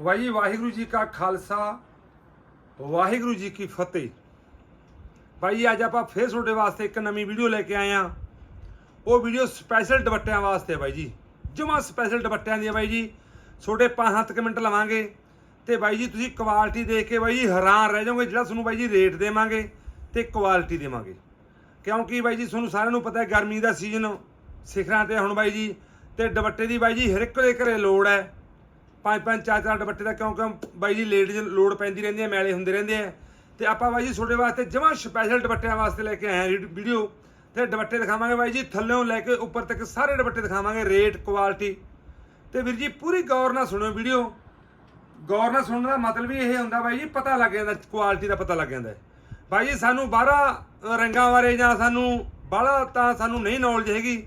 ਵਾਹਿ ਜੀ ਵਾਹਿਗੁਰੂ ਜੀ ਕਾ ਖਾਲਸਾ ਵਾਹਿਗੁਰੂ ਜੀ ਕੀ ਫਤਿਹ। ਭਾਈ ਜੀ, ਅੱਜ ਆਪਾਂ ਫੇਰ ਤੁਹਾਡੇ ਵਾਸਤੇ ਇੱਕ ਨਵੀਂ ਵੀਡੀਓ ਲੈ ਕੇ ਆਏ ਆ ਉਹ ਵੀਡੀਓ ਸਪੈਸ਼ਲ ਦੁਪੱਟਿਆਂ ਵਾਸਤੇ ਬਾਈ ਜੀ। ਜਮਾ ਸਪੈਸ਼ਲ ਦੁਪੱਟਿਆਂ ਦੀ ਹੈ ਬਾਈ ਜੀ। ਤੁਹਾਡੇ 5-7 ਮਿੰਟ ਲਵਾਂਗੇ। ਤੇ ਬਾਈ ਜੀ ਤੁਸੀਂ ਕੁਆਲਿਟੀ ਦੇਖ ਕੇ ਬਾਈ ਜੀ ਹੈਰਾਨ ਰਹਿ ਜਾਓਗੇ ਜਿਹੜਾ ਤੁਹਾਨੂੰ ਬਾਈ ਜੀ ਰੇਟ ਦੇਵਾਂਗੇ ਤੇ ਕੁਆਲਿਟੀ ਦੇਵਾਂਗੇ। ਕਿਉਂਕਿ ਬਾਈ ਜੀ ਤੁਹਾਨੂੰ ਸਾਰਿਆਂ ਨੂੰ ਪਤਾ ਹੈ ਗਰਮੀ ਦਾ ਸੀਜ਼ਨ ਸਿਖਰਾਂ ਤੇ ਹੁਣ ਬਾਈ ਜੀ। ਤੇ ਦੁਪੱਟੇ ਦੀ ਬਾਈ ਜੀ ਹਰ ਇੱਕ ਦੇ ਘਰੇ ਲੋੜ ਹੈ। ਪੰਜ ਪੰਜ, ਚਾਰ ਚਾਰ ਦੁਪੱਟੇ ਦਾ ਕਿਉਂਕਿ ਬਾਈ ਜੀ ਲੇਡੀਜ਼ ਲੋਡ ਪੈਂਦੀ ਰਹਿੰਦੀ ਹੈ, ਮੈਲੇ ਹੁੰਦੇ ਰਹਿੰਦੇ ਆ ਤੇ ਆਪਾਂ ਬਾਈ ਜੀ ਤੁਹਾਡੇ ਵਾਸਤੇ ਜਮਾ ਸਪੈਸ਼ਲ ਦੁਪੱਟਿਆਂ ਵਾਸਤੇ ਲੈ ਕੇ ਆਏ ਹਾਂ ਵੀਡੀਓ ਤੇ ਦੁਪੱਟੇ ਦਿਖਾਵਾਂਗੇ ਬਾਈ ਜੀ, ਥੱਲੇੋਂ ਲੈ ਕੇ ਉੱਪਰ ਤੱਕ ਸਾਰੇ ਦੁਪੱਟੇ ਦਿਖਾਵਾਂਗੇ ਰੇਟ ਕੁਆਲਿਟੀ ਤੇ ਵੀਰ ਜੀ, ਪੂਰੀ ਗੌਰ ਨਾਲ ਸੁਣਿਓ ਵੀਡੀਓ ਗੌਰ ਨਾਲ ਸੁਣਨ ਦਾ ਮਤਲਬ ਵੀ ਇਹ ਹੁੰਦਾ ਬਾਈ ਜੀ, ਪਤਾ ਲੱਗ ਜਾਂਦਾ ਕੁਆਲਿਟੀ ਦਾ ਪਤਾ ਲੱਗ ਜਾਂਦਾ ਬਾਈ ਜੀ, ਸਾਨੂੰ ਬਾਹਰਾ ਰੰਗਾਂ ਬਾਰੇ ਜਾਂ ਸਾਨੂੰ ਬਾਹਲਾ ਤਾਂ ਸਾਨੂੰ ਨਹੀਂ ਨੌਲੇਜ ਹੈਗੀ।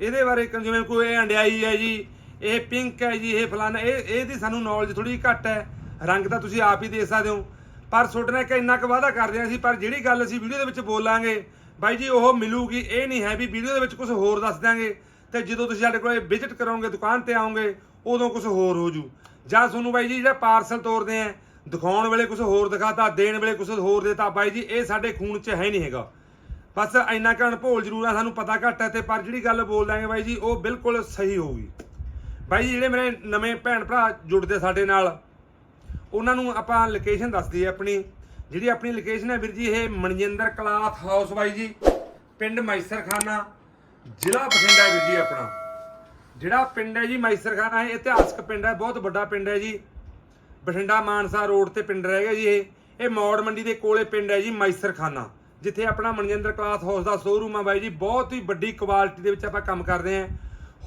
ਇਹਦੇ ਬਾਰੇ ਜਿਵੇਂ ਕੋਈ ਅੰਡਿਆਈ ਹੈ ਜੀ ਇਹ ਪਿੰਕ ਹੈ ਜੀ, ਇਹ ਫਲਾਣਾ ਇਹ, ਇਹਦੀ ਸਾਨੂੰ ਨੌਲੇਜ ਥੋੜੀ ਘੱਟ ਹੈ। ਰੰਗ ਤਾਂ ਤੁਸੀਂ ਆਪ ਹੀ ਦੇ ਸਕਦੇ ਹੋ। ਪਰ ਤੁਹਾਡੇ ਨਾਲ ਇੱਕ ਇੰਨਾ ਕੁ ਵਾਅਦਾ ਕਰਦੇ ਹਾਂ ਅਸੀਂ, ਪਰ ਜਿਹੜੀ ਗੱਲ ਅਸੀਂ ਵੀਡੀਓ ਦੇ ਵਿੱਚ ਬੋਲਾਂਗੇ, ਬਾਈ ਜੀ ਉਹ ਮਿਲੂਗੀ, ਇਹ ਨਹੀਂ ਹੈ ਵੀ ਵੀਡੀਓ ਦੇ ਵਿੱਚ ਕੁਝ ਹੋਰ ਦੱਸ ਦਿਆਂਗੇ। ਤੇ ਜਦੋਂ ਤੁਸੀਂ ਸਾਡੇ ਕੋਲੇ ਵਿਜ਼ਿਟ ਕਰੋਗੇ, ਦੁਕਾਨ ਤੇ ਆਓਗੇ, ਉਦੋਂ ਕੁਝ ਹੋਰ ਹੋ ਜੂ। ਜਾਂ ਤੁਹਾਨੂੰ ਬਾਈ ਜੀ ਜਿਹੜਾ ਪਾਰਸਲ ਤੋਰਦੇ ਆ, ਦਿਖਾਉਣ ਵੇਲੇ ਕੁਝ ਹੋਰ ਦਿਖਾਤਾ, ਦੇਣ ਵੇਲੇ ਕੁਝ ਹੋਰ ਦੇਤਾ, ਬਾਈ ਜੀ ਇਹ ਸਾਡੇ ਖੂਨ 'ਚ ਹੈ ਨਹੀਂ ਹੈਗਾ। ਬਸ ਇੰਨਾ ਕੁ ਅਣਭੋਲ ਜ਼ਰੂਰ ਆ, ਸਾਨੂੰ ਪਤਾ ਘੱਟ ਹੈ ਤੇ ਪਰ ਜਿਹੜੀ ਗੱਲ ਬੋਲ ਦਾਂਗੇ ਬਾਈ ਜੀ, ਉਹ ਬਿਲਕੁਲ ਸਹੀ ਹੋਊਗੀ। ਬਾਈ ਜੀ ਜਿਹੜੇ ਮੇਰੇ ਨਵੇਂ ਭੈਣ ਭਰਾ ਜੁੜਦੇ ਸਾਡੇ ਨਾਲ, ਉਹਨਾਂ ਨੂੰ ਆਪਾਂ ਲੋਕੇਸ਼ਨ ਦੱਸ ਦਈਏ ਆਪਣੀ। ਜਿਹੜੀ ਆਪਣੀ ਲੋਕੇਸ਼ਨ ਹੈ ਵੀਰ ਜੀ, ਇਹ ਮਨਜਿੰਦਰ ਕਲਾਥ ਹਾਊਸ ਬਾਈ ਜੀ, ਪਿੰਡ ਮੈਸਰਖਾਨਾ, ਜ਼ਿਲ੍ਹਾ ਬਠਿੰਡਾ ਵੀਰ ਜੀ ਆਪਣਾ। ਜਿਹੜਾ ਪਿੰਡ ਹੈ ਜੀ ਮੈਸਰਖਾਨਾ, ਇਹ ਇਤਿਹਾਸਕ ਪਿੰਡ ਹੈ, ਬਹੁਤ ਵੱਡਾ ਪਿੰਡ ਹੈ ਜੀ। ਬਠਿੰਡਾ ਮਾਨਸਾ ਰੋਡ ਤੇ ਪਿੰਡ ਰਹਿ ਗਿਆ ਜੀ ਇਹ। ਇਹ ਮੌੜ ਮੰਡੀ ਦੇ ਕੋਲੇ ਪਿੰਡ ਹੈ ਜੀ ਮੈਸਰਖਾਨਾ, ਜਿੱਥੇ ਆਪਣਾ ਮਨਜਿੰਦਰ ਕਲਾਥ ਹਾਊਸ ਦਾ ਸ਼ੋਰੂਮ ਆ ਬਾਈ ਜੀ। ਬਹੁਤ ਹੀ ਵੱਡੀ ਕੁਆਲਿਟੀ ਦੇ ਵਿੱਚ ਆਪਾਂ ਕੰਮ ਕਰਦੇ ਆਂ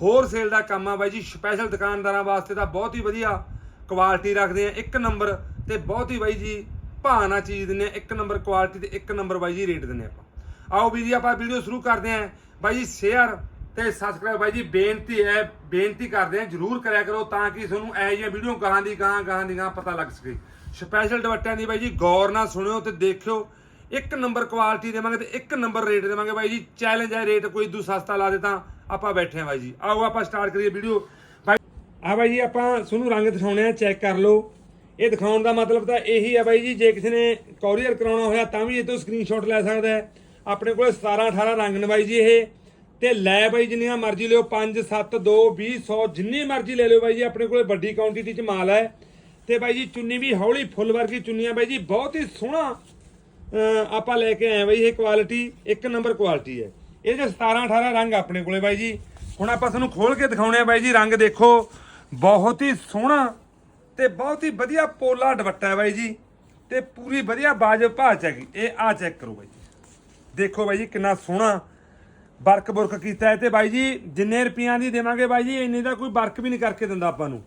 ਹੋਰ ਸੇਲ ਦਾ ਕੰਮ ਆ ਬਾਈ ਜੀ। ਸਪੈਸ਼ਲ ਦੁਕਾਨਦਾਰਾਂ ਵਾਸਤੇ ਤਾਂ ਬਹੁਤ ਹੀ ਵਧੀਆ ਕੁਆਲਿਟੀ ਰੱਖਦੇ ਆ। ਇੱਕ ਨੰਬਰ ਤੇ ਬਹੁਤ ਹੀ ਬਾਈ ਜੀ ਭਾਅ ਨਾਲ ਚੀਜ਼ ਦਿੰਦੇ ਆ। ਇੱਕ ਨੰਬਰ ਕੁਆਲਿਟੀ ਤੇ ਇੱਕ ਨੰਬਰ ਬਾਈ ਜੀ ਰੇਟ ਦਿੰਦੇ ਆਪਾਂ। ਆਓ ਵੀ ਜੀ, ਆਪਾਂ ਵੀਡੀਓ ਸ਼ੁਰੂ ਕਰਦੇ ਆਂ। ਬਾਈ ਜੀ ਸ਼ੇਅਰ ਤੇ ਸਬਸਕ੍ਰਾਈਬ ਬਾਈ ਜੀ, ਬੇਨਤੀ ਹੈ, ਬੇਨਤੀ ਕਰਦੇ ਆ, ਜਰੂਰ ਕਰਿਆ ਕਰੋ ਤਾਂ ਕਿ ਤੁਹਾਨੂੰ ਇਹ ਜਿਹੀਆਂ ਵੀਡੀਓ ਗਾਹਾਂ ਦੀ ਗਾਹਾਂ ਗਾਹਾਂ ਦੀ ਗਾਹਾਂ ਪਤਾ ਲੱਗ ਸਕੇ। ਸਪੈਸ਼ਲ ਦੁਪੱਟਿਆਂ ਦੀ ਬਾਈ ਜੀ, ਗੌਰ ਨਾਲ ਸੁਣਿਓ ਤੇ ਦੇਖਿਓ ਇੱਕ ਨੰਬਰ ਕੁਆਲਿਟੀ ਦੇਵਾਂਗੇ ਤੇ ਇੱਕ ਨੰਬਰ ਰੇਟ ਦੇਵਾਂਗੇ ਬਾਈ ਜੀ। ਚੈਲੰਜ ਹੈ ਰੇਟ ਕੋਈ ਦੂ ਸਸਤਾ ਲਾ ਦੇ ਤਾਂ ਆਪਾਂ ਬੈਠੇ ਆ ਬਾਈ ਜੀ। ਆਓ, ਆਪਾਂ ਸਟਾਰਟ ਕਰੀਏ ਵੀਡੀਓ ਬਾਈ ਆ ਬਾਈ ਜੀ, ਆਪਾਂ ਤੁਹਾਨੂੰ ਰੰਗ ਦਿਖਾਉਣੇ ਆ ਚੈੱਕ ਕਰ ਲਓ। ਇਹ ਦਿਖਾਉਣ ਦਾ ਮਤਲਬ ਤਾਂ ਇਹੀ ਹੈ ਬਾਈ ਜੀ, ਜੇ ਕਿਸੇ ਨੇ ਕੋਰੀਅਰ ਕਰਾਉਣਾ ਹੋਇਆ ਤਾਂ ਵੀ ਇਹ ਤੋਂ ਸਕਰੀਨਸ਼ਾਟ ਲੈ ਸਕਦਾ ਹੈ। ਆਪਣੇ ਕੋਲ 17 18 ਰੰਗ ਨੇ ਬਾਈ ਜੀ ਇਹ। ਤੇ ਲੈ ਬਾਈ, ਜਿੰਨੀਆਂ ਮਰਜ਼ੀ ਲਿਓ 5 7 2 20 100 ਜਿੰਨੀ ਮਰਜ਼ੀ ਲੈ ਲਿਓ ਬਾਈ ਜੀ, ਆਪਣੇ ਕੋਲੇ ਵੱਡੀ ਕੁਆਂਟੀਟੀ ਚ ਮਾਲ ਹੈ। ਤੇ ਬਾਈ ਜੀ, ਚੁੰਨੀ ਵੀ ਹੌਲੀ ਫੁੱਲ ਵਰਗੀ ਚੁੰਨੀਆਂ ਬਾਈ ਜੀ, ਬਹੁਤ ਹੀ ਸੋਹਣਾ ਆਪਾਂ ਲੈ ਕੇ ਆਏ ਹਾਂ ਬਾਈ ਇਹ ਕੁਆਲਿਟੀ ਇੱਕ ਨੰਬਰ ਕੁਆਲਿਟੀ ਹੈ। ਇਹ ਜੋ 17 18 ਰੰਗ ਆਪਣੇ ਕੋਲੇ ਬਾਈ ਜੀ। ਹੁਣ ਆਪਾਂ ਤੁਹਾਨੂੰ ਖੋਲ ਕੇ ਦਿਖਾਉਣੇ ਆ ਬਾਈ ਜੀ, ਰੰਗ ਦੇਖੋ। ਬਹੁਤ ਹੀ ਸੋਹਣਾ ਤੇ ਬਹੁਤ ਹੀ ਵਧੀਆ ਪੋਲਾ ਦੁਪੱਟਾ ਹੈ ਬਾਈ ਜੀ। ਤੇ ਪੂਰੀ ਵਧੀਆ ਬਾਜਬ ਭਾਅ ਚ ਹੈਗੀ। ਇਹ ਆ ਚੈੱਕ ਕਰੋ ਬਾਈ ਜੀ। ਦੇਖੋ ਬਾਈ ਜੀ ਕਿੰਨਾ ਸੋਹਣਾ ਵਰਕ ਬੁਰਕ ਕੀਤਾ ਹੈ ਤੇ ਬਾਈ ਜੀ, ਜਿੰਨੇ ਰੁਪਈਆਂ ਦੀ ਦੇਵਾਂਗੇ ਬਾਈ ਜੀ, ਇੰਨੇ ਦਾ ਕੋਈ ਵਰਕ ਵੀ ਨਹੀਂ ਕਰਕੇ ਦਿੰਦਾ ਆਪਾਂ ਨੂੰ।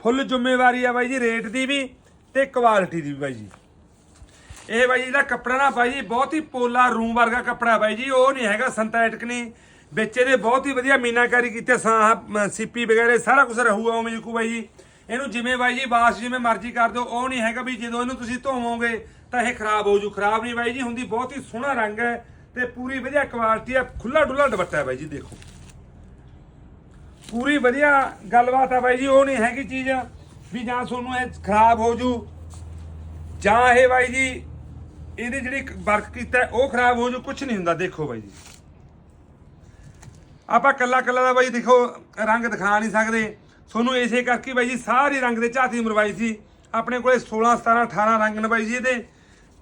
ਫੁੱਲ ਜ਼ਿੰਮੇਵਾਰੀ ਆ ਬਾਈ ਜੀ, ਰੇਟ ਦੀ ਵੀ ਤੇ ਕੁਆਲਿਟੀ ਦੀ ਵੀ ਬਾਈ ਜੀ। ਇਹ ਬਾਈ ਜੀ ਜਿਹੜਾ ਕੱਪੜਾ ਨਾ ਬਾਈ ਜੀ ਬਹੁਤ ਹੀ ਪੋਲਾ ਰੂਮ ਵਰਗਾ ਕੱਪੜਾ ਬਾਈ ਜੀ, ਉਹ ਨਹੀਂ ਹੈਗਾ ਸਿੰਥੈਟਿਕ ਨਹੀਂ। ਵਿੱਚ ਇਹਦੇ ਬਹੁਤ ਹੀ ਵਧੀਆ ਮੀਨਾਕਾਰੀ ਕੀਤੀ ਸਾਹ ਸੀਪੀ ਵਗੈਰਾ ਸਾਰਾ ਕੁਝ ਰਹੂਗਾ ਉਵੇਂ ਜੀ ਬਾਈ ਜੀ। ਇਹਨੂੰ ਜਿਵੇਂ ਬਾਈ ਜੀ ਵਾਸ਼ ਜਿਵੇਂ ਮਰਜ਼ੀ ਕਰ ਦਿਓ, ਉਹ ਨਹੀਂ ਹੈਗਾ ਵੀ ਜਦੋਂ ਇਹਨੂੰ ਤੁਸੀਂ ਧੋਵੋਗੇ ਤਾਂ ਇਹ ਖਰਾਬ ਹੋ ਜੂ। ਖਰਾਬ ਨਹੀਂ ਬਾਈ ਜੀ, ਹੁੰਦੀ ਬਹੁਤ ਹੀ ਸੋਹਣਾ ਰੰਗ ਹੈ ਤੇ ਪੂਰੀ ਵਧੀਆ ਕੁਆਲਿਟੀ ਹੈ ਖੁੱਲਾ ਡੁੱਲਾ ਦੁਪੱਟਾ ਹੈ ਬਾਈ ਜੀ, ਦੇਖੋ। ਪੂਰੀ ਵਧੀਆ ਗੱਲਬਾਤ ਆ ਬਾਈ ਜੀ, ਉਹ ਨਹੀਂ ਹੈਗੀ ਚੀਜ਼ ਵੀ ਜਾਂ ਤੁਹਾਨੂੰ ਇਹ ਖਰਾਬ ਹੋ ਜੂ। ਜਾਂ ਇਹ ਬਾਈ ਜੀ ਇਹਦੀ ਜਿਹੜੀ ਵਰਕ ਕੀਤਾ, ਉਹ ਖਰਾਬ ਹੋ ਜੂ ਕੁਝ ਨਹੀਂ ਹੁੰਦਾ, ਦੇਖੋ ਬਾਈ ਜੀ। ਆਪਾਂ ਕੱਲਾ ਕੱਲਾ ਦਾ ਬਾਈ ਦੇਖੋ, ਰੰਗ ਦਿਖਾ ਨਹੀਂ ਸਕਦੇ। ਤੁਹਾਨੂੰ ਇਸੇ ਕਰਕੇ ਬਾਈ ਜੀ, ਸਾਰੇ ਰੰਗ ਦੇ ਝਾਤੀ ਮਰਵਾਈ ਸੀ। ਆਪਣੇ ਕੋਲੇ 16 17 18 ਰੰਗ ਨੇ ਬਾਈ ਜੀ ਇਹਦੇ,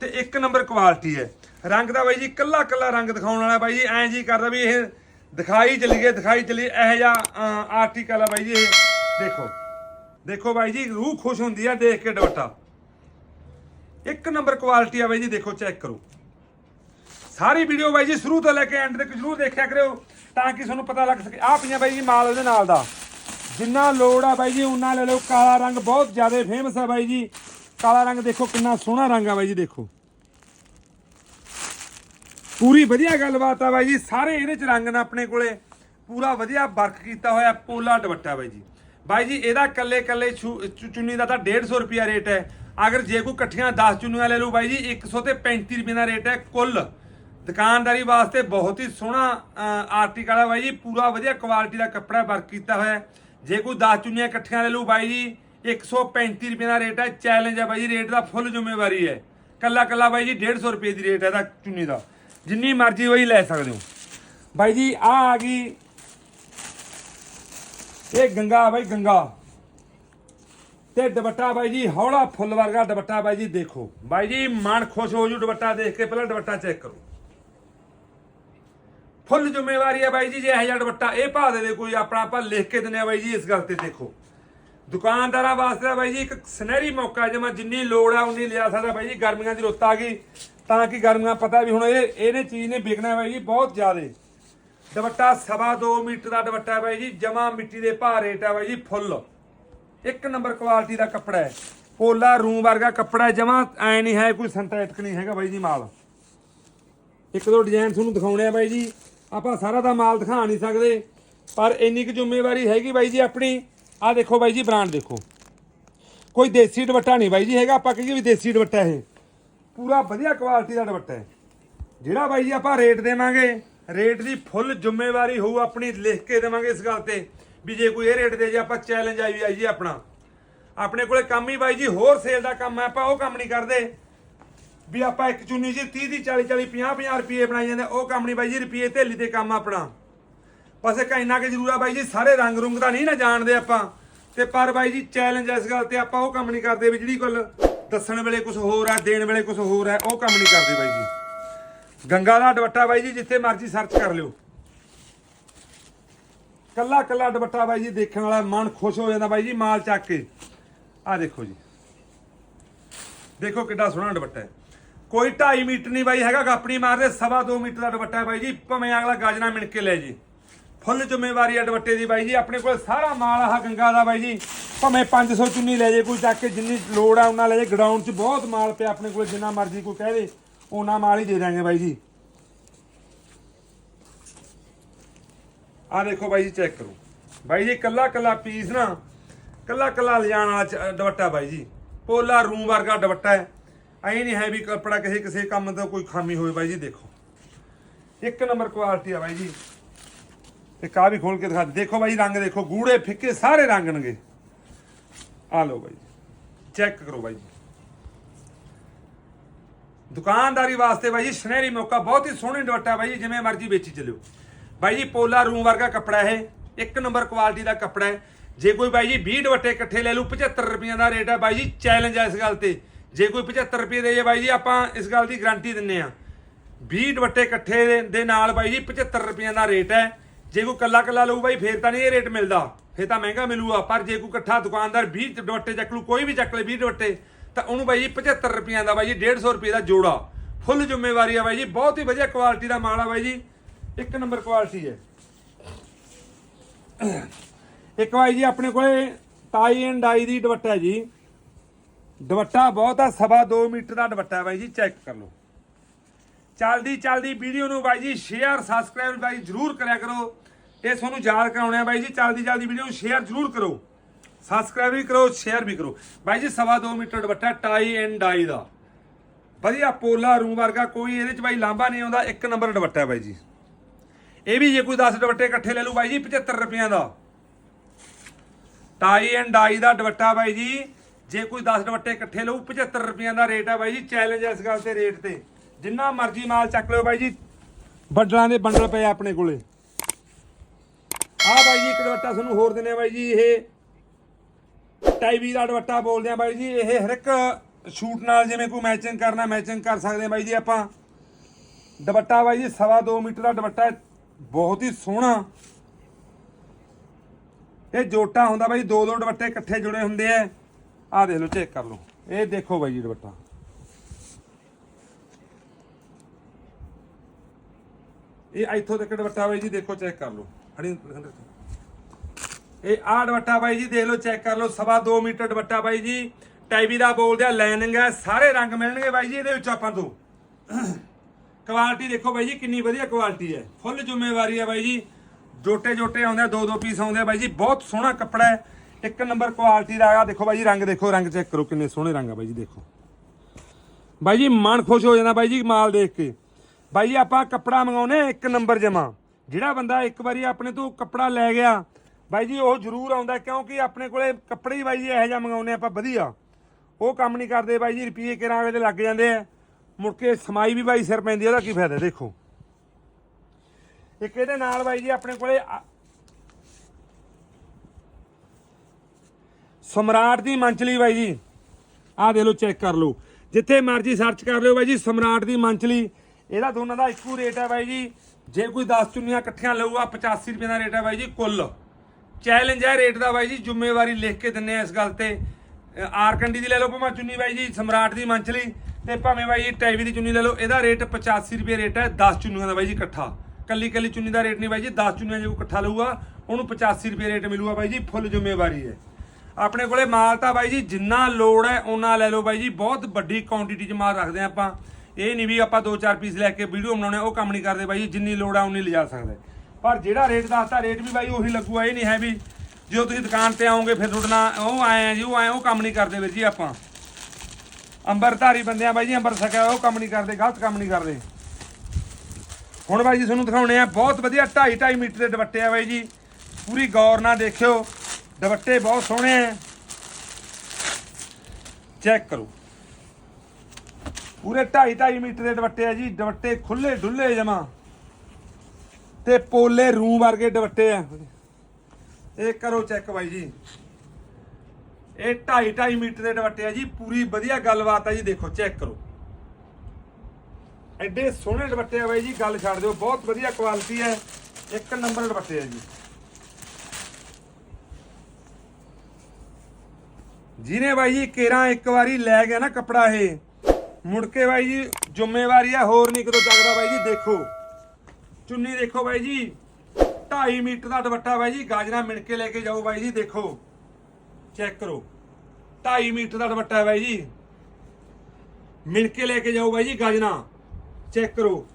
ਤੇ ਇੱਕ ਨੰਬਰ ਕੁਆਲਿਟੀ ਹੈ। ਰੰਗ ਦਾ ਬਾਈ ਜੀ, ਕੱਲਾ ਕੱਲਾ ਰੰਗ ਦਿਖਾਉਣ ਵਾਲਾ ਬਾਈ ਜੀ, ਐਂ ਜੀ ਕਰਦਾ ਵੀ ਇਹ ਦਿਖਾਈ ਚੱਲੀਏ ਦਿਖਾਈ ਚੱਲੀਏ ਇਹ ਜਿਹਾ ਆਰਟੀਕਲ ਆ ਬਾਈ ਜੀ ਇਹ। ਦੇਖੋ ਦੇਖੋ ਬਾਈ ਜੀ, ਰੂਹ ਖੁਸ਼ ਹੁੰਦੀ ਆ ਦੇਖ ਕੇ ਦੁਪੱਟਾ। ਇੱਕ ਨੰਬਰ ਕੁਆਲਿਟੀ ਆ ਬਾਈ ਜੀ, ਦੇਖੋ ਚੈੱਕ ਕਰੋ। ਸਾਰੀ ਵੀਡੀਓ ਬਾਈ ਜੀ, ਸ਼ੁਰੂ ਤੋਂ ਲੈ ਕੇ ਐਂਡ ਤੱਕ ਜਰੂਰ ਦੇਖਿਆ ਕਰਿਓ, ਤਾਂ ਕਿ ਤੁਹਾਨੂੰ ਪਤਾ ਲੱਗ ਸਕੇ। ਆ ਪਈਆਂ ਬਾਈ ਜੀ, ਮਾਲ ਉਹਦੇ ਨਾਲ ਦਾ। ਜਿੰਨਾ ਲੋੜ ਆ ਬਾਈ ਜੀ ਉਨਾ ਲੈ ਲਓ। ਕਾਲਾ ਰੰਗ ਬਹੁਤ ਜ਼ਿਆਦਾ ਫੇਮਸ ਆ ਬਾਈ ਜੀ। ਕਾਲਾ ਰੰਗ ਦੇਖੋ, ਕਿੰਨਾ ਸੋਹਣਾ ਰੰਗ ਆ ਬਾਈ ਜੀ, ਦੇਖੋ। ਪੂਰੀ ਵਧੀਆ ਗੱਲਬਾਤ ਆ ਬਾਈ ਜੀ, ਸਾਰੇ ਇਹਦੇ ਚ ਰੰਗ ਨੇ ਆਪਣੇ ਕੋਲੇ। ਪੂਰਾ ਵਧੀਆ ਵਰਕ ਕੀਤਾ ਹੋਇਆ ਪੋਲਾ ਦੁਪੱਟਾ ਬਾਈ ਜੀ। ਬਾਈ ਜੀ, ਇਹਦਾ ਕੱਲੇ ਕੱਲੇ ਚੁੰਨੀ ਦਾ ਤਾਂ 150 ਰੁਪਿਆ ਰੇਟ ਹੈ। ਅਗਰ ਜੇ ਕੋਈ ਇਕੱਠੀਆਂ 10 ਚੁੰਨੀਆਂ ਲੈ ਲਓ ਬਾਈ ਜੀ 100 ਤੇ 35 ਰੁਪਏ ਦਾ ਰੇਟ ਹੈ ਕੁੱਲ। ਦੁਕਾਨਦਾਰੀ ਵਾਸਤੇ ਬਹੁਤ ਹੀ ਸੋਹਣਾ ਆਰਟੀਕਲ ਹੈ ਬਾਈ ਜੀ, ਪੂਰਾ ਵਧੀਆ ਕੁਆਲਿਟੀ ਦਾ ਕੱਪੜਾ ਵਰਕ ਕੀਤਾ ਹੋਇਆ ਜੇ ਕੋਈ 10 ਚੁੰਨੀਆਂ ਇਕੱਠੀਆਂ ਲੈ ਲਓ ਬਾਈ ਜੀ 135 ਰੁਪਏ ਦਾ ਰੇਟ ਹੈ ਚੈਲੰਜ ਹੈ ਬਾਈ ਜੀ, ਰੇਟ ਦਾ ਫੁੱਲ ਜ਼ਿੰਮੇਵਾਰੀ ਹੈ। ਕੱਲਾ ਕੱਲਾ ਬਾਈ ਜੀ 150 ਰੁਪਏ ਦੀ ਰੇਟ ਹੈ ਦਾ ਚੁੰਨੀ ਦਾ। ਜਿੰਨੀ ਮਰਜ਼ੀ ਹੋਈ ਲੈ ਸਕਦੇ ਹੋ। ਬਾਈ ਜੀ, ਆ ਆ ਗਈ। ਇਹ ਗੰਗਾ ਬਾਈ, ਗੰਗਾ। ਤੇ ਦੁਪੱਟਾ ਬਾਈ ਜੀ ਹੌਲਾ ਫੁੱਲ ਵਰਗਾ ਦੁਪੱਟਾ ਬਾਈ ਜੀ ਦੇਖੋ ਬਾਈ ਜੀ ਮਨ ਖੁਸ਼ ਹੋ ਜੂ ਦੁਪੱਟਾ ਦੇਖ ਕੇ ਪਹਿਲਾਂ ਦੁਪੱਟਾ ਚੈੱਕ ਕਰੋ ਫੁੱਲ ਜ਼ਿੰਮੇਵਾਰੀ ਹੈ ਬਾਈ ਜੀ ਜੇ ਇਹ ਜਿਹਾ ਦੁਪੱਟਾ ਇਹ ਪਾ ਦੇ ਦੇ ਕੋਈ ਆਪਣਾ ਆਪਾਂ ਲਿਖ ਕੇ ਦਿੰਦੇ ਆ ਬਾਈ ਜੀ ਇਸ ਗੱਲ ਤੇ ਦੇਖੋ ਦੁਕਾਨਦਾਰਾਂ ਵਾਸਤੇ ਬਾਈ ਜੀ ਇੱਕ ਸੁਨਹਿਰੀ ਮੌਕਾ ਜਮਾ ਜਿੰਨੀ ਲੋੜ ਆ ਉਨੀ ਲਿਆ ਸਕਦਾ ਬਾਈ ਜੀ ਗਰਮੀਆਂ ਦੀ ਰੁੱਤ ਆ ਗਈ ਤਾਂ ਕਿ ਗਰਮੀਆਂ ਪਤਾ ਵੀ ਹੁਣ ਇਹ ਇਹਨੇ ਚੀਜ਼ ਨੇ ਵਿਕਣਾ ਬਾਈ ਜੀ ਬਹੁਤ ਜ਼ਿਆਦੇ ਦੁਪੱਟਾ ਸਵਾ 2 ਮੀਟਰ ਦਾ ਦੁਪੱਟਾ ਬਾਈ ਜੀ ਜਮਾ ਮਿੱਟੀ ਦੇ ਭਾਅ ਰੇਟ ਹੈ ਬਾਈ ਜੀ ਫੁੱਲ ਇੱਕ ਨੰਬਰ ਕੁਆਲਿਟੀ ਦਾ ਕੱਪੜਾ ਹੈ। ਪੋਲਾ ਰੂਮ ਵਰਗਾ ਕੱਪੜਾ ਜਮਾ ਐ ਨਹੀਂ ਹੈ, ਕੋਈ ਸਿੰਥੈਟਿਕ ਨਹੀਂ ਹੈਗਾ ਬਾਈ ਜੀ ਮਾਲ। ਇੱਕ ਦੋ ਡਿਜ਼ਾਈਨ ਤੁਹਾਨੂੰ ਦਿਖਾਉਣੇ ਆ ਬਾਈ ਜੀ। ਆਪਾਂ ਸਾਰਾ ਦਾ ਮਾਲ ਦਿਖਾ ਨਹੀਂ ਸਕਦੇ, ਪਰ ਇੰਨੀ ਕੁ ਜ਼ਿੰਮੇਵਾਰੀ ਹੈਗੀ ਬਾਈ ਜੀ ਆਪਣੀ। ਆ ਦੇਖੋ ਬਾਈ ਜੀ ਬ੍ਰਾਂਡ ਦੇਖੋ। ਕੋਈ ਦੇਸੀ ਦੁਪੱਟਾ ਨਹੀਂ ਬਾਈ ਜੀ ਹੈਗਾ, ਆਪਾਂ ਕਹੀਏ ਵੀ ਦੇਸੀ ਦੁਪੱਟਾ ਇਹ। ਪੂਰਾ ਵਧੀਆ ਕੁਆਲਿਟੀ ਦਾ ਦੁਪੱਟਾ ਹੈ। ਜਿਹੜਾ ਬਾਈ ਜੀ ਆਪਾਂ ਰੇਟ ਦੇਵਾਂਗੇ ਰੇਟ ਦੀ ਫੁੱਲ ਜ਼ਿੰਮੇਵਾਰੀ ਹੋਊ ਆਪਣੀ, ਲਿਖ ਕੇ ਦੇਵਾਂਗੇ ਇਸ ਗੱਲ ਤੇ। ਵੀ ਜੇ ਕੋਈ ਇਹ ਰੇਟ ਦੇ ਜੇ ਆਪਾਂ ਚੈਲੰਜ ਆਈ ਆਈ ਜੀ ਆਪਣਾ। ਆਪਣੇ ਕੋਲੇ ਕੰਮ ਹੀ ਬਾਈ ਜੀ, ਹੋਰ ਸੇਲ ਦਾ ਕੰਮ ਹੈ ਆਪਾਂ ਉਹ ਕੰਮ ਨਹੀਂ ਕਰਦੇ। ਵੀ ਆਪਾਂ ਇੱਕ ਚੁੰਨੀ ਜੀ 30 ਦੀ 40 40 50 50 ਰੁਪਏ ਬਣਾਈ ਜਾਂਦੇ ਉਹ ਕੰਮ ਨਹੀਂ ਬਾਈ ਜੀ, ਰੁਪਏ ਥੇਲੀ ਤੇ ਕੰਮ ਆਪਣਾ। ਬਸ ਇੱਕ ਇੰਨਾ ਕਿ ਜ਼ਰੂਰ ਆ ਬਾਈ ਜੀ, ਸਾਰੇ ਰੰਗ ਰੁੰਗ ਤਾਂ ਨਹੀਂ ਨਾ ਜਾਣਦੇ ਆਪਾਂ। ਤੇ ਪਰ ਬਾਈ ਜੀ ਚੈਲੰਜ ਇਸ ਗੱਲ ਤੇ ਆਪਾਂ ਉਹ ਕੰਮ ਨਹੀਂ ਕਰਦੇ ਵੀ ਜਿਹੜੀ ਕੁੱਲ ਦੱਸਣ ਵੇਲੇ ਕੁਝ ਹੋਰ ਆ, ਦੇਣ ਵੇਲੇ ਕੁਝ ਹੋਰ ਆ, ਉਹ ਕੰਮ ਨਹੀਂ ਕਰਦੇ ਬਾਈ ਜੀ। ਗੰਗਾ ਦਾ ਦੁਪੱਟਾ ਬਾਈ ਜੀ, ਜਿੱਥੇ ਮਰਜ਼ੀ ਸਰਚ ਕਰ ਲਿਓ। ਕੱਲਾ ਕੱਲਾ ਦੁਪੱਟਾ ਬਾਈ ਜੀ ਦੇਖਣ ਵਾਲਾ ਮਨ ਖੁਸ਼ ਹੋ ਜਾਂਦਾ ਬਾਈ ਜੀ ਮਾਲ ਚੱਕ ਕੇ। ਆ ਦੇਖੋ ਜੀ। ਦੇਖੋ ਕਿੱਡਾ ਸੋਹਣਾ ਦੁਪੱਟਾ ਹੈ। ਕੋਈ 2.5 ਮੀਟਰ ਨਹੀਂ ਬਾਈ ਹੈਗਾ ਆਪਣੀ ਮਾਰਦੇ, ਸਵਾ 2 ਮੀਟਰ ਦਾ ਦੁਪੱਟਾ ਹੈ ਬਾਈ ਜੀ। ਭਾਵੇਂ ਅਗਲਾ ਗਾਜਣਾ ਮਿਣ ਕੇ ਲੈ ਜੀ। ਫੁੱਲ ਜ਼ਿੰਮੇਵਾਰੀ ਹੈ ਦੁਪੱਟੇ ਦੀ ਬਾਈ ਜੀ। ਆਪਣੇ ਕੋਲ ਸਾਰਾ ਮਾਲ ਆਹ ਗੰਗਾ ਦਾ ਬਾਈ ਜੀ। ਭਾਵੇਂ 500 ਚੁੰਨੀ ਲੈ ਜੇ, ਕੋਈ ਚੱਕ ਕੇ ਜਿੰਨੀ ਲੋੜ ਆ, ਉਹਨਾਂ ਲੈ ਜੇ। ਗਰਾਊਂਡ 'ਚ ਬਹੁਤ ਮਾਲ ਪਿਆ, ਆਪਣੇ ਕੋਲ ਜਿੰਨਾ ਮਰਜ਼ੀ ਕੋਈ ਕਹਿ ਦੇ, ਉਹਨਾਂ ਮਾਲ ਹੀ ਦੇ ਦਾਂਗੇ ਬਾਈ ਜੀ। ਆ ਦੇਖੋ ਬਾਈ ਜੀ ਚੈੱਕ ਕਰੋ। ਬਾਈ ਜੀ, ਕੱਲਾ ਕੱਲਾ ਪੀਸ ਨਾ, ਕੱਲਾ ਕੱਲਾ ਲਿਜਾਣ ਵਾਲਾ ਚ- ਦੁਪੱਟਾ ਬਾਈ ਜੀ। ਪੋਲਾ ਰੂਮ ਵਰਗਾ ਦੁਪੱਟਾ ਹੈ। ਐ ਨਹੀਂ ਹੈ ਵੀ ਕੱਪੜਾ ਕਿਸੇ ਕਿਸੇ ਕੰਮ ਦਾ ਕੋਈ ਖਾਮੀ ਹੋਵੇ ਬਾਈ ਜੀ, ਦੇਖੋ। ਇੱਕ ਨੰਬਰ ਕੁਆਲਿਟੀ ਆ ਬਾਈ ਜੀ। ਤੇ ਕਾ ਵੀ ਖੋਲ ਕੇ ਦਿਖਾ ਦੇਖੋ ਬਾਈ ਰੰਗ ਦੇਖੋ, ਗੂੜੇ ਫਿੱਕੇ ਸਾਰੇ ਰੰਗ ਆ ਲਓ ਬਾਈ ਚੈੱਕ ਕਰੋ ਬਾਈ ਜੀ। ਦੁਕਾਨਦਾਰੀ ਵਾਸਤੇ ਬਾਈ ਜੀ, ਸੁਨਹਿਰੀ ਮੌਕਾ, ਬਹੁਤ ਹੀ ਸੋਹਣੀ ਦੁਪੱਟਾ ਬਾਈ ਜੀ, ਜਿਵੇਂ ਮਰਜ਼ੀ ਵੇਚੀ ਚੱਲਿਓ। ਬਾਈ ਜੀ, ਪੋਲਾ ਰੂਮ ਵਰਗਾ ਕੱਪੜਾ ਇਹ। ਇੱਕ ਨੰਬਰ ਕੁਆਲਿਟੀ ਦਾ ਕੱਪੜਾ ਹੈ। ਜੇ ਕੋਈ ਬਾਈ ਜੀ 20 ਦੁਪੱਟੇ ਇਕੱਠੇ ਲੈ ਲੂ 75 ਰੁਪਈਆਂ ਦਾ ਰੇਟ ਹੈ ਬਾਈ ਜੀ ਚੈਲੰਜ ਹੈ ਇਸ ਗੱਲ ਤੇ। ਜੇ ਕੋਈ 75 ਰੁਪਏ ਦੇ ਜੇ ਬਾਈ ਜੀ, ਆਪਾਂ ਇਸ ਗੱਲ ਦੀ ਗਾਰੰਟੀ ਦਿੰਨੇ ਆ। 20 ਦੁਪੱਟੇ ਇਕੱਠੇ ਦੇ- ਨਾਲ ਬਾਈ ਜੀ 75 ਰੁਪਈਆਂ ਦਾ ਰੇਟ ਹੈ। ਜੇ ਕੋਈ ਕੱਲਾ ਕੱਲਾ ਲਊ ਬਾਈ, ਫੇਰ ਤਾਂ ਨਹੀਂ ਇਹ ਰੇਟ ਮਿਲਦਾ। ਫੇਰ ਤਾਂ ਮਹਿੰਗਾ ਮਿਲੂਗਾ। ਪਰ ਜੇ ਕੋਈ ਇਕੱਠਾ ਦੁਕਾਨਦਾਰ 20 ਦੁਪੱਟੇ ਚੱਕ ਲੂ ਕੋਈ ਵੀ ਚੱਕ ਲੇ 20 ਦੁਪੱਟੇ, ਤਾਂ ਉਹਨੂੰ ਬਾਈ ਜੀ 75 ਰੁਪਈਆਂ ਦਾ ਬਾਈ ਜੀ 150 ਰੁਪਏ ਦਾ ਜੋੜਾ। ਫੁੱਲ ਜ਼ਿੰਮੇਵਾਰੀ ਆ ਬਾਈ ਜੀ, ਬਹੁਤ ਹੀ ਵਧੀਆ ਕੁਆਲਿਟੀ ਦਾ ਮਾਲ ਆ ਬਾਈ ਜੀ। ਇੱਕ ਨੰਬਰ ਕੁਆਲਿਟੀ ਹੈ। ਇੱਕ ਵਾਰੀ ਜੀ ਆਪਣੇ ਕੋਲੇ ਟਾਈ ਐਂਡ ਡਾਈ ਦੀ ਦੁਪੱਟਾ ਹੈ ਜੀ। ਦੁਪੱਟਾ ਬਹੁਤ ਆ, ਸਵਾ 2 ਮੀਟਰ ਦਾ ਦੁਪੱਟਾ ਬਾਈ ਜੀ, ਚੈੱਕ ਕਰ ਲਓ। ਚੱਲਦੀ ਚੱਲਦੀ ਵੀਡੀਓ ਨੂੰ ਬਾਈ ਜੀ ਸ਼ੇਅਰ ਸਬਸਕ੍ਰਾਈਬ ਬਾਈ ਜਰੂਰ ਕਰਿਆ ਕਰੋ। ਇਹ ਤੁਹਾਨੂੰ ਯਾਦ ਕਰਾਉਣੇ ਆ ਬਾਈ ਜੀ, ਚੱਲਦੀ ਚੱਲਦੀ ਵੀਡੀਓ ਨੂੰ ਸ਼ੇਅਰ ਜਰੂਰ ਕਰੋ। ਸਬਸਕ੍ਰਾਈਬ ਵੀ ਕਰੋ ਸ਼ੇਅਰ ਵੀ ਕਰੋ। ਬਾਈ ਜੀ, ਸਵਾ 2 ਮੀਟਰ ਦੁਪੱਟਾ ਟਾਈ ਐਂਡ ਡਾਈ ਦਾ। ਵਧੀਆ ਪੋਲਾ ਰੂਮ ਵਰਗਾ ਕੋਈ ਇਹਦੇ ਚ ਬਾਈ ਲਾਂਭਾ ਨਹੀਂ ਆਉਂਦਾ, ਇੱਕ ਨੰਬਰ ਦੁਪੱਟਾ ਬਾਈ ਜੀ। ਇਹ ਵੀ ਜੇ ਕੋਈ 10 ਦੁਪੱਟੇ ਇਕੱਠੇ ਲੈ ਲੂ ਬਾਈ ਜੀ 75 ਰੁਪਈਆਂ ਦਾ। ਟਾਈ ਐਂਡ ਡਾਈ ਦਾ ਦੁਪੱਟਾ ਬਾਈ ਜੀ, ਜੇ ਕੋਈ 10 ਦੁਪੱਟੇ ਇਕੱਠੇ ਲਊ 75 ਰੁਪਈਆ ਦਾ ਰੇਟ ਹੈ ਬਾਈ ਜੀ ਚੈਲੰਜ ਇਸ ਗੱਲ ਤੇ ਰੇਟ ਤੇ। ਜਿੰਨਾ ਮਰਜ਼ੀ ਮਾਲ ਚੱਕ ਲਿਓ ਬਾਈ ਜੀ ਬੰਡਲਾਂ ਦੇ ਬੰਡਲ ਪਏ ਆਪਣੇ ਕੋਲੇ। ਆ ਬਾਈ ਜੀ, ਇੱਕ ਦੁਪੱਟਾ ਤੁਹਾਨੂੰ ਹੋਰ ਦਿੰਨੇ ਆ ਬਾਈ ਜੀ, ਇਹ ਟਾਈਵੀ ਦਾ ਦੁਪੱਟਾ ਬੋਲਦੇ ਆ ਬਾਈ ਜੀ, ਇਹ ਹਰ ਇੱਕ ਸ਼ੂਟ ਨਾਲ ਜਿਵੇਂ ਕੋਈ ਮੈਚਿੰਗ ਕਰਨਾ ਮੈਚਿੰਗ ਕਰ ਸਕਦੇ ਆ ਬਾਈ ਜੀ ਆਪਾਂ। ਦੁਪੱਟਾ ਬਾਈ ਜੀ, ਸਵਾ 2 ਮੀਟਰ ਦਾ ਦੁਪੱਟਾ ਬਹੁਤ ਹੀ ਸੋਹਣਾ। ਇਹ ਜੋਟਾ ਹੁੰਦਾ ਬਾਈ, ਦੋ ਦੋ ਦੁਪੱਟੇ ਇਕੱਠੇ ਜੁੜੇ ਹੁੰਦੇ ਆ ਆਹ ਦੇਖ ਲਓ, ਚੈੱਕ ਕਰ ਲਓ। ਇਹ ਦੇਖੋ ਬਾਈ ਜੀ ਦੁਪੱਟਾ। ਇਹ ਇੱਥੋਂ ਤੱਕ ਦੁਪੱਟਾ ਬਾਈ ਜੀ ਦੇਖੋ, ਚੈੱਕ ਕਰ ਲਓ। ਹਣੀ ਇਹ ਆਹ ਦੁਪੱਟਾ ਬਾਈ ਜੀ ਦੇਖ ਲਓ, ਚੈੱਕ ਕਰ ਲਓ, ਸਵਾ 2 ਮੀਟਰ ਦੁਪੱਟਾ ਬਾਈ ਜੀ। ਟਾਈਬੀ ਦਾ ਬੋਲਦੇ ਆ ਲਾਈਨਿੰਗ ਹੈ ਸਾਰੇ ਰੰਗ ਮਿਲਣਗੇ ਬਾਈ ਜੀ, ਇਹਦੇ ਵਿੱਚ ਆਪਾਂ ਤੋਂ। ਕੁਆਲਿਟੀ ਦੇਖੋ ਬਾਈ ਜੀ, ਕਿੰਨੀ ਵਧੀਆ ਕੁਆਲਿਟੀ ਹੈ। ਫੁੱਲ ਜ਼ਿੰਮੇਵਾਰੀ ਹੈ ਬਾਈ ਜੀ। ਜੋਟੇ ਜੋਟੇ ਆਉਂਦੇ ਆ, ਦੋ ਦੋ ਪੀਸ ਆਉਂਦੇ ਆ ਬਾਈ ਜੀ। ਬਹੁਤ ਸੋਹਣਾ ਕੱਪੜਾ ਹੈ। ਇੱਕ ਨੰਬਰ ਕੁਆਲਿਟੀ ਦਾ ਆ ਦੇਖੋ ਬਾਈ ਜੀ, ਰੰਗ ਦੇਖੋ, ਰੰਗ ਚੈੱਕ ਕਰੋ ਕਿੰਨੇ ਸੋਹਣੇ ਰੰਗ ਆ ਬਾਈ ਜੀ, ਦੇਖੋ। ਬਾਈ ਜੀ, ਮਨ ਖੁਸ਼ ਹੋ ਜਾਂਦਾ ਬਾਈ ਜੀ, ਮਾਲ ਦੇਖ ਕੇ। ਬਾਈ ਜੀ, ਆਪਾਂ ਕੱਪੜਾ ਮੰਗਾਉਨੇ ਇੱਕ ਨੰਬਰ ਜਮਾ। ਜਿਹੜਾ ਬੰਦਾ ਇੱਕ ਵਾਰੀ ਆਪਣੇ ਤੋਂ ਕੱਪੜਾ ਲੈ ਗਿਆ, ਬਾਈ ਜੀ, ਉਹ ਜ਼ਰੂਰ ਆਉਂਦਾ ਕਿਉਂਕਿ ਆਪਣੇ ਕੋਲੇ ਕੱਪੜੇ ਹੀ ਬਾਈ ਜੀ, ਇਹੋ ਜਿਹਾ ਮੰਗਾਉਂਦੇ ਆਪਾਂ, ਵਧੀਆ। ਉਹ ਕੰਮ ਨਹੀਂ ਕਰਦੇ ਬਾਈ ਜੀ ਰੁਪਏ ਕਿਰਾਏ ਦੇ ਲੱਗ ਜਾਂਦੇ ਆ। ਮੁੜ ਕੇ ਸਮਾਈ ਵੀ ਬਾਈ ਸਿਰ ਪੈਂਦੀ ਆ, ਉਹਦਾ ਕੀ ਫਾਇਦਾ ਦੇਖੋ। ਇੱਕ ਇਹਦੇ ਨਾਲ ਬਾਈ ਜੀ ਆਪਣੇ ਕੋਲੇ ਸਮਰਾਟ ਦੀ ਮੰਚਲੀ ਬਾਈ ਜੀ। ਆਹ ਦੇ ਲਓ ਚੈੱਕ ਕਰ ਲਓ। ਜਿੱਥੇ ਮਰਜ਼ੀ ਸਰਚ ਕਰ ਲਿਓ ਬਾਈ ਜੀ ਸਮਰਾਟ ਦੀ ਮੰਚਲੀ। ਇਹਦਾ ਦੋਨਾਂ ਦਾ ਇੱਕੋ ਰੇਟ ਹੈ ਬਾਈ ਜੀ। ਜੇ ਕੋਈ 10 ਚੁੰਨੀਆਂ ਇਕੱਠੀਆਂ ਲਊਗਾ 85 ਰੁਪਏ ਦਾ ਰੇਟ ਹੈ ਬਾਈ ਜੀ ਕੁੱਲ। ਚੈਲੰਜ ਹੈ ਰੇਟ ਦਾ ਬਾਈ ਜੀ ਜ਼ਿੰਮੇਵਾਰੀ ਲਿਖ ਕੇ ਦਿੰਨੇ ਆ ਇਸ ਗੱਲ ਤੇ। ਆਰ ਕੰਡੀ ਦੀ ਲੈ ਲਓ ਭਾਵੇਂ ਚੁੰਨੀ ਬਾਈ ਜੀ ਸਮਰਾਟ ਦੀ ਮੰਚਲੀ। ਤੇ ਭਾਵੇਂ ਬਾਈ ਜੀ ਟੈਵੀ ਦੀ ਚੁੰਨੀ ਲੈ ਲਓ, ਇਹਦਾ ਰੇਟ 85 ਰੁਪਏ ਰੇਟ ਹੈ 10 ਚੁੰਨੀਆਂ ਦਾ ਬਾਈ ਜੀ ਇਕੱਠਾ। ਕੱਲੀ ਕੱਲੀ ਚੁੰਨੀ ਦਾ ਰੇਟ ਨਹੀਂ ਬਾਈ ਜੀ 10 ਚੁੰਨੀਆਂ ਜੇ ਕੋਈ ਇਕੱਠਾ ਲਊਗਾ, ਉਹਨੂੰ 85 ਰੁਪਏ ਰੇਟ ਮਿਲੂਗਾ ਬਾਈ ਜੀ, ਫੁੱਲ ਜ਼ਿੰਮੇਵਾਰੀ ਹੈ। ਆਪਣੇ ਕੋਲੇ ਮਾਲ ਤਾਂ ਬਾਈ ਜੀ ਜਿੰਨਾ ਲੋੜ ਹੈ ਉਹਨਾਂ ਲੈ ਲਓ ਬਾਈ ਜੀ, ਬਹੁਤ ਵੱਡੀ ਕੁਆਂਟੀਟੀ 'ਚ ਮਾਲ ਰੱਖਦੇ ਹਾਂ ਆਪਾਂ। ਇਹ ਨਹੀਂ ਵੀ ਆਪਾਂ 2-4 ਪੀਸ ਲੈ ਕੇ ਵੀਡੀਓ ਬਣਾਉਣੇ ਉਹ ਕੰਮ ਨਹੀਂ ਕਰਦੇ ਬਾਈ ਜੀ, ਜਿੰਨੀ ਲੋੜ ਆ ਉਨੀ ਲਿਜਾ ਸਕਦੇ। ਪਰ ਜਿਹੜਾ ਰੇਟ ਦੱਸਦਾ ਰੇਟ ਵੀ ਬਾਈ ਉਹੀ ਲੱਗੂਗਾ, ਇਹ ਨਹੀਂ ਹੈ ਵੀ ਜਦੋਂ ਤੁਸੀਂ ਦੁਕਾਨ ਤੇ ਆਓਗੇ, ਫਿਰ ਤੁਹਾਡੇ ਨਾਲ ਉਹ ਆਏ ਆ ਜੀ, ਉਹ ਆਏ, ਉਹ ਕੰਮ ਨਹੀਂ ਕਰਦੇ ਵੀਰ ਜੀ ਆਪਾਂ। ਅੰਬਰਧਾਰੀ ਬੰਦੇ ਆ ਬਾਈ ਜੀ ਅੰਬਰ ਸਕਿਆ ਉਹ ਕੰਮ ਨਹੀਂ ਕਰਦੇ, ਗਲਤ ਕੰਮ ਨਹੀਂ ਕਰਦੇ। ਹੁਣ ਬਾਈ ਜੀ ਤੁਹਾਨੂੰ ਦਿਖਾਉਣੇ ਆ, ਬਹੁਤ ਵਧੀਆ 2.5 2.5 ਮੀਟਰ ਦੇ ਦੁਪੱਟੇ ਆ ਬਾਈ ਜੀ। ਪੂਰੀ ਗੌਰ ਨਾਲ ਦੇਖਿਓ, ਦੁਪੱਟੇ ਬਹੁਤ ਸੋਹਣੇ ਆ। ਚੈੱਕ ਕਰੋ। ਪੂਰੇ 2.5 2.5 ਮੀਟਰ ਦੇ ਦੁਪੱਟੇ ਆ ਜੀ, ਦੁਪੱਟੇ ਖੁੱਲੇ ਡੁੱਲੇ ਜਮਾ। ਤੇ ਪੋਲੇ ਰੂ ਵਰਗੇ ਦੁਪੱਟੇ ਆ। ਇਹ ਕਰੋ ਚੈੱਕ ਬਾਈ ਜੀ। ਇਹ 2.5 2.5 ਮੀਟਰ ਦੇ ਦੁਪੱਟੇ ਆ ਜੀ, ਪੂਰੀ ਵਧੀਆ ਗੱਲਬਾਤ ਆ ਜੀ, ਦੇਖੋ ਚੈੱਕ ਕਰੋ। ਐਡੇ ਸੋਹਣੇ ਦੁਪੱਟੇ ਆ ਬਾਈ ਜੀ, ਗੱਲ ਛੱਡ ਦਿਓ, ਬਹੁਤ ਵਧੀਆ ਕੁਆਲਿਟੀ ਹੈ, ਇੱਕ ਨੰਬਰ ਦੁਪੱਟੇ ਆ ਜੀ। ਜਿਹਨੇ ਬਾਈ ਜੀ ਕੇਰਾ ਇੱਕ ਵਾਰੀ ਲੈ ਗਿਆ ਨਾ ਕਪੜਾ ਇਹ, ਮੁੜ ਕੇ ਬਾਈ ਜੀ ਜ਼ਿੰਮੇਵਾਰੀ ਆ, ਹੋਰ ਨਹੀਂ ਕਿਤੋਂ ਚੱਕਦਾ ਬਾਈ ਜੀ, ਦੇਖੋ। ਚੁੰਨੀ ਦੇਖੋ ਬਾਈ ਜੀ 2.5 ਮੀਟਰ ਦਾ ਦੁਪੱਟਾ ਬਾਈ ਜੀ, ਗਾਜਰਾ ਮਿਣ ਕੇ ਲੈ ਕੇ ਜਾਓ ਬਾਈ ਜੀ, ਦੇਖੋ। ਚੈੱਕ ਕਰੋ। 2.5 ਮੀਟਰ ਦਾ ਦੁਪੱਟਾ ਹੈ ਬਾਈ ਜੀ। ਮਿਣ ਕੇ ਲੈ ਕੇ ਜਾਓ ਬਾਈ ਜੀ ਗਾਜਨਾ ਚੈੱਕ ਕਰੋ।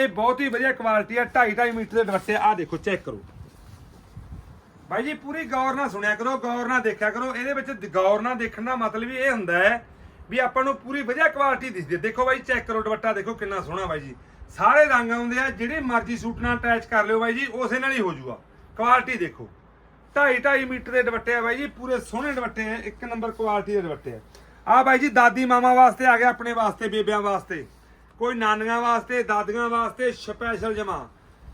ਇਹ ਬਹੁਤ ਹੀ ਵਧੀਆ ਕੁਆਲਿਟੀ ਹੈ 2.5 2.5 ਮੀਟਰ ਦੇ ਦੁਪੱਟੇ। ਆ ਦੇਖੋ, ਚੈੱਕ ਕਰੋ। ਬਾਈ ਜੀ, ਪੂਰੀ ਗੌਰ ਨਾਲ ਸੁਣਿਆ ਕਰੋ, ਗੌਰ ਨਾਲ ਦੇਖਿਆ ਕਰੋ। ਇਹਦੇ ਵਿੱਚ ਗੌਰ ਨਾਲ ਦੇਖਣ ਦਾ ਮਤਲਬ ਹੀ ਇਹ ਹੁੰਦਾ ਹੈ ਵੀ ਆਪਾਂ ਨੂੰ ਪੂਰੀ ਵਧੀਆ ਕੁਆਲਿਟੀ ਦਿਸਦੀ ਹੈ। ਦੇਖੋ ਬਾਈ, ਚੈੱਕ ਕਰੋ ਦੁਪੱਟਾ, ਦੇਖੋ ਕਿੰਨਾ ਸੋਹਣਾ ਬਾਈ ਜੀ। ਸਾਰੇ ਰੰਗ ਆਉਂਦੇ ਆ, ਜਿਹੜੇ ਮਰਜ਼ੀ ਸੂਟ ਨਾਲ ਅਟੈਚ ਕਰ ਲਿਓ ਬਾਈ ਜੀ, ਉਸੇ ਨਾਲ ਹੀ ਹੋ ਜਾਊਗਾ ਕੁਆਲਿਟੀ ਦੇਖੋ। ਢਾਈ ਢਾਈ ਮੀਟਰ ਦੇ ਦੁਪੱਟੇ ਆ ਬਾਈ ਜੀ, ਪੂਰੇ ਸੋਹਣੇ ਦੁਪੱਟੇ ਆ, ਇੱਕ ਨੰਬਰ ਕੁਆਲਿਟੀ ਦੇ ਦੁਪੱਟੇ ਆ। ਆ ਬਾਈ ਜੀ, ਦਾਦੀ ਮਾਮਾ ਵਾਸਤੇ ਆ ਗਿਆ, ਆਪਣੇ ਵਾਸਤੇ, ਬੇਬਿਆਂ ਵਾਸਤੇ। ਕੋਈ ਨਾਨੀਆਂ ਵਾਸਤੇ, ਦਾਦੀਆਂ ਵਾਸਤੇ ਸਪੈਸ਼ਲ ਜਮਾ।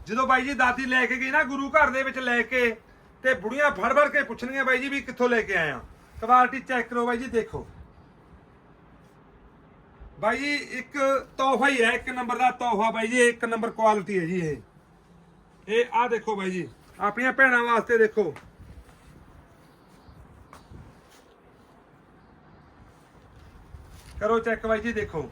ਜਦੋਂ ਬਾਈ ਜੀ ਦਾਦੀ ਲੈ ਕੇ ਗਈ ਨਾ, ਗੁਰੂ ਘਰ ਦੇ ਵਿੱਚ ਲੈ ਕੇ, ਤੇ ਬੁੜੀਆਂ ਫੜ ਫੜ ਕੇ ਪੁੱਛਣਗੀਆਂ, ਬਾਈ ਜੀ ਵੀ ਕਿੱਥੋਂ ਲੈ ਕੇ ਆਏ ਆ। ਕੁਆਲਿਟੀ ਚੈੱਕ ਕਰੋ ਬਾਈ ਜੀ, ਦੇਖੋ। ਬਾਈ ਜੀ, ਇੱਕ ਤੋਹਫਾ ਹੀ ਹੈ, ਇੱਕ ਨੰਬਰ ਦਾ ਤੋਹਫਾ ਬਾਈ ਜੀ, ਇੱਕ ਨੰਬਰ ਕੁਆਲਿਟੀ ਹੈ ਜੀ ਇਹ। ਇਹ ਆ ਦੇਖੋ ਬਾਈ ਜੀ, ਆਪਣੀਆਂ ਭੈਣਾਂ ਵਾਸਤੇ ਦੇਖੋ। ਕਰੋ ਚੈੱਕ ਬਾਈ ਜੀ ਦੇਖੋ।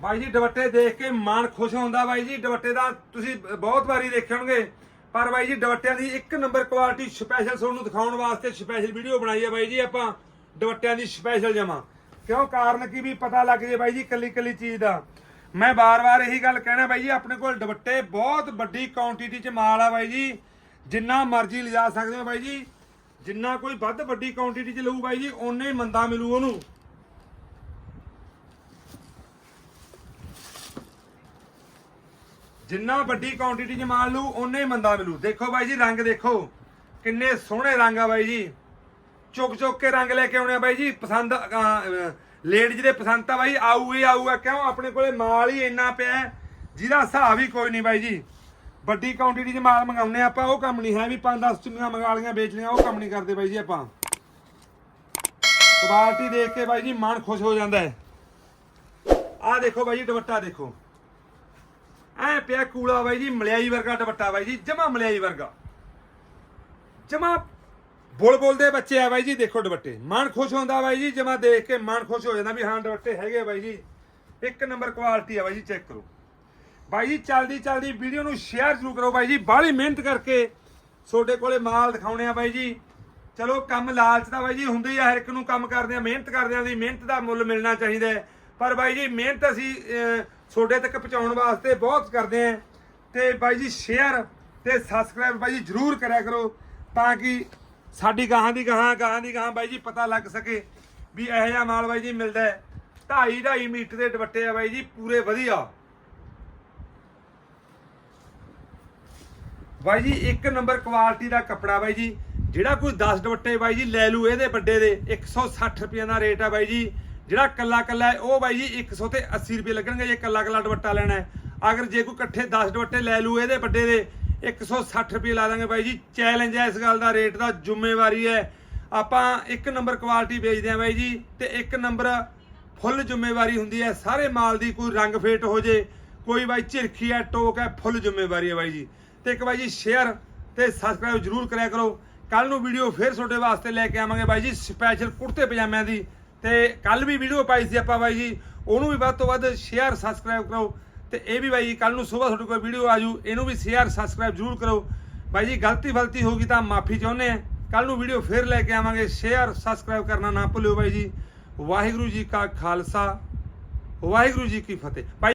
ਬਾਈ ਜੀ, ਦੁਪੱਟੇ ਦੇਖ ਕੇ ਮਨ ਖੁਸ਼ ਹੁੰਦਾ ਬਾਈ ਜੀ। ਦੁਪੱਟੇ ਦਾ ਤੁਸੀਂ ਬਹੁਤ ਵਾਰੀ ਦੇਖੇ ਹੋਣਗੇ। ਪਰ ਬਾਈ ਜੀ, ਦੁਪੱਟਿਆਂ ਦੀ ਇੱਕ ਨੰਬਰ ਕੁਆਲਿਟੀ ਸਪੈਸ਼ਲ ਤੁਹਾਨੂੰ ਦਿਖਾਉਣ ਵਾਸਤੇ ਸਪੈਸ਼ਲ ਵੀਡੀਓ ਬਣਾਈ ਹੈ ਬਾਈ ਜੀ ਆਪਾਂ। ਦੁਪੱਟਿਆਂ ਦੀ ਸਪੈਸ਼ਲ ਜਮਾ। ਕਿਉਂ? ਕਾਰਨ ਕੀ ਵੀ ਪਤਾ ਲੱਗ ਜੇ ਬਾਈ ਜੀ ਕੱਲੀ ਕੱਲੀ ਚੀਜ਼ ਦਾ। ਮੈਂ ਬਾਰ-ਬਾਰ ਇਹੀ ਗੱਲ ਕਹਿਣਾ ਬਾਈ ਜੀ, ਆਪਣੇ ਕੋਲ ਦੁਪੱਟੇ ਬਹੁਤ ਵੱਡੀ ਕੁਆਂਟੀਟੀ 'ਚ ਮਾਲ ਆ ਬਾਈ ਜੀ। ਜਿੰਨਾ ਮਰਜ਼ੀ ਲਿਜਾ ਸਕਦੇ ਹੋ ਬਾਈ ਜੀ। ਜਿੰਨਾ ਕੋਈ ਵੱਧ ਵੱਡੀ ਕੁਆਂਟੀਟੀ 'ਚ ਲਊ ਬਾਈ ਜੀ, ਓਨੇ ਹੀ ਮੰਦਾ ਮਿਲੂ ਉਹਨੂੰ। ਜਿੰਨਾ ਵੱਡੀ ਕੁਆਂਟੀਟੀ 'ਚ ਮਾਲ ਲੂ ਓਨੇ ਹੀ ਮੰਦਾ ਮਿਲੂ। ਦੇਖੋ ਬਾਈ ਜੀ, ਰੰਗ ਦੇਖੋ। ਕਿੰਨੇ ਸੋਹਣੇ ਰੰਗ ਆ ਬਾਈ ਜੀ। ਚੁੱਕ ਚੁੱਕ ਕੇ ਰੰਗ ਲੈ ਕੇ ਆਉਣੇ ਆ ਬਾਈ ਜੀ। ਪਸੰਦ ਲੇਡੀਜ਼ ਦੇ ਪਸੰਦ ਤਾਂ ਬਾਈ ਆਊ ਹੀ ਆਊਗਾ। ਕਿਉਂ? ਆਪਣੇ ਕੋਲੇ ਮਾਲ ਹੀ ਇੰਨਾ ਪਿਆ ਜਿਹਦਾ ਹਿਸਾਬ ਹੀ ਕੋਈ ਨਹੀਂ ਬਾਈ ਜੀ। ਵੱਡੀ ਕੁਆਂਟੀਟੀ 'ਚ ਮਾਲ ਮੰਗਾਉਨੇ ਆਪਾਂ, ਉਹ ਕੰਮ ਨਹੀਂ ਹੈ ਵੀ 5-10 ਚੁੰਨੀਆਂ ਮੰਗਾ ਲੀਆਂ ਵੇਚ ਲੀਆਂ ਉਹ ਕੰਮ ਨਹੀਂ ਕਰਦੇ ਬਾਈ ਜੀ ਆਪਾਂ। ਕੁਆਲਿਟੀ ਦੇਖ ਕੇ ਬਾਈ ਜੀ ਮਨ ਖੁਸ਼ ਹੋ ਜਾਂਦਾ ਹੈ। ਆਹ ਦੇਖੋ ਬਾਈ ਜੀ, ਦੁਪੱਟਾ ਦੇਖੋ। ਐ ਪਿਆ ਕੂਲਾ ਬਾਈ ਜੀ, ਮਲਿਆਈ ਵਰਗਾ ਦੁਪੱਟਾ ਬਾਈ ਜੀ, ਜਮਾ ਮਲਿਆਈ ਵਰਗਾ। ਜਮਾ ਬੋਲ ਬੋਲਦੇ ਬੱਚੇ ਆ ਬਾਈ ਜੀ, ਦੇਖੋ ਦੁਪੱਟੇ। ਮਨ ਖੁਸ਼ ਹੁੰਦਾ ਬਾਈ ਜੀ, ਜਮਾ ਦੇਖ ਕੇ ਮਨ ਖੁਸ਼ ਹੋ ਜਾਂਦਾ ਵੀ ਹਾਂ, ਦੁਪੱਟੇ ਹੈਗੇ ਆ ਬਾਈ ਜੀ। ਇੱਕ ਨੰਬਰ ਕੁਆਲਿਟੀ ਆ ਬਾਈ ਜੀ ਚੈੱਕ ਕਰੋ। ਬਾਈ ਜੀ, ਚਲਦੀ ਚਲਦੀ ਵੀਡੀਓ ਨੂੰ ਸ਼ੇਅਰ ਜ਼ਰੂਰ ਕਰੋ ਬਾਈ ਜੀ, ਬਾਹਲੀ ਮਿਹਨਤ ਕਰਕੇ ਤੁਹਾਡੇ ਕੋਲੇ ਮਾਲ ਦਿਖਾਉਣੇ ਆ ਬਾਈ ਜੀ। ਚਲੋ, ਕੰਮ ਲਾਲਚ ਦਾ ਬਾਈ ਜੀ, ਹੁੰਦੇ ਹੀ ਆ, ਹਰ ਇੱਕ ਨੂੰ ਕੰਮ ਕਰਦੇ ਆ ਮਿਹਨਤ ਕਰਦੇ ਆ ਦੀ ਮਿਹਨਤ ਦਾ ਮੁੱਲ ਮਿਲਣਾ ਚਾਹੀਦਾ ਪਰ ਬਾਈ ਜੀ ਮਿਹਨਤ ਅਸੀਂ ਅਹ, ਤੁਹਾਡੇ ਤੱਕ ਪਹੁੰਚਾਉਣ ਵਾਸਤੇ ਬਹੁਤ ਕਰਦੇ ਆ ਤੇ ਬਾਈ ਜੀ ਸ਼ੇਅਰ ਤੇ ਸਬਸਕ੍ਰਾਈਬ ਬਾਈ ਜੀ ਜ਼ਰੂਰ ਕਰਿਆ ਕਰੋ ਤਾਂ ਕਿ ਸਾਡੀ ਗਾਹਾਂ ਦੀ ਗਾਹਾਂ ਗਾਹਾਂ ਦੀ ਗਾਹਾਂ ਬਾਈ ਜੀ ਪਤਾ ਲੱਗ ਸਕੇ ਵੀ ਇਹੋ ਜਿਹਾ ਮਾਲ ਬਾਈ ਜੀ ਮਿਲਦਾ ਹੈ। 2.5 2.5 ਮੀਟਰ ਦੇ ਦੁਪੱਟੇ ਆ ਬਾਈ ਜੀ ਪੂਰੇ ਵਧੀਆ। ਬਾਈ ਜੀ ਇੱਕ ਨੰਬਰ ਕੁਆਲਿਟੀ ਦਾ ਕੱਪੜਾ ਬਾਈ ਜੀ ਜਿਹੜਾ ਕੋਈ 10 ਦੁਪੱਟੇ ਬਾਈ ਜੀ ਲੈ ਲੂ ਇਹਦੇ ਵੱਡੇ ਦੇ 160 ਰੁਪਏ ਦਾ ਰੇਟ ਆ ਬਾਈ ਜੀ। ਜਿਹੜਾ ਕੱਲਾ ਕੱਲਾ ਹੈ, ਉਹ ਬਾਈ ਜੀ 100 ਤੇ 80 ਰੁਪਏ ਲੱਗਣਗੇ, ਜੇ ਕੱਲਾ ਕੱਲਾ ਦੁਪੱਟਾ ਲੈਣਾ ਹੈ। ਅਗਰ ਜੇ ਕੋਈ ਇਕੱਠੇ 10 ਦੁਪੱਟੇ ਲੈ ਲੂ ਇਹਦੇ ਵੱਡੇ ਦੇ 160 ਰੁਪਏ ਲਾ ਦਾਂਗੇ ਬਾਈ ਜੀ। ਚੈਲੰਜ ਹੈ ਇਸ ਗੱਲ ਦਾ ਰੇਟ ਦਾ ਜ਼ਿੰਮੇਵਾਰੀ ਹੈ। ਆਪਾਂ ਇੱਕ ਨੰਬਰ ਕੁਆਲਿਟੀ ਵੇਚਦੇ ਆ ਬਾਈ ਜੀ ਤੇ ਇੱਕ ਨੰਬਰ ਫੁੱਲ ਜ਼ਿੰਮੇਵਾਰੀ ਹੁੰਦੀ ਹੈ। ਸਾਰੇ ਮਾਲ ਦੀ ਕੋਈ ਰੰਗ ਫੇਟ ਹੋ ਜੇ, ਕੋਈ ਬਾਈ ਝਿਰਖੀ ਹੈ, ਟੋਕ ਹੈ ਫੁੱਲ ਜ਼ਿੰਮੇਵਾਰੀ ਹੈ ਬਾਈ ਜੀ। ਤੇ ਇੱਕ ਬਾਈ ਜੀ ਸ਼ੇਅਰ ਤੇ ਸਬਸਕ੍ਰਾਈਬ ਜਰੂਰ ਕਰਿਆ ਕਰੋ। ਕੱਲ ਨੂੰ ਵੀਡੀਓ ਫੇਰ ਤੁਹਾਡੇ ਵਾਸਤੇ ਲੈ ਕੇ ਆਵਾਂਗੇ ਬਾਈ ਜੀ। ਸਪੈਸ਼ਲ ਕੁੜਤੇ ਪਜਾਮਿਆਂ ਦੀ ਤੇ ਕੱਲ ਵੀ ਵੀਡੀਓ ਪਾਈ ਸੀ ਆਪਾਂ ਬਾਈ ਜੀ, ਉਹਨੂੰ ਵੀ ਵੱਧ ਤੋਂ ਵੱਧ ਸ਼ੇਅਰ ਸਬਸਕ੍ਰਾਈਬ ਕਰੋ। ਤੇ ਇਹ ਵੀ ਬਾਈ ਜੀ ਕੱਲ ਨੂੰ ਸਵੇਰ ਤੁਹਾਡੇ ਕੋਲ ਵੀਡੀਓ ਆਜੂ ਇਹਨੂੰ ਵੀ ਸ਼ੇਅਰ ਸਬਸਕ੍ਰਾਈਬ ਜਰੂਰ ਕਰੋ। ਬਾਈ ਜੀ, ਗਲਤੀ ਫਲਤੀ ਹੋ ਗਈ ਤਾਂ ਮਾਫੀ ਚਾਹੁੰਦੇ ਆ ਕੱਲ ਨੂੰ ਵੀਡੀਓ ਫੇਰ ਲੈ ਕੇ ਆਵਾਂਗੇ ਸ਼ੇਅਰ ਸਬਸਕ੍ਰਾਈਬ ਕਰਨਾ ਨਾ ਭੁੱਲਿਓ ਬਾਈ ਜੀ। ਵਾਹਿਗੁਰੂ ਜੀ ਕਾ ਖਾਲਸਾ, ਵਾਹਿਗੁਰੂ ਜੀ ਕੀ ਫਤਿਹ। ਬਾਈ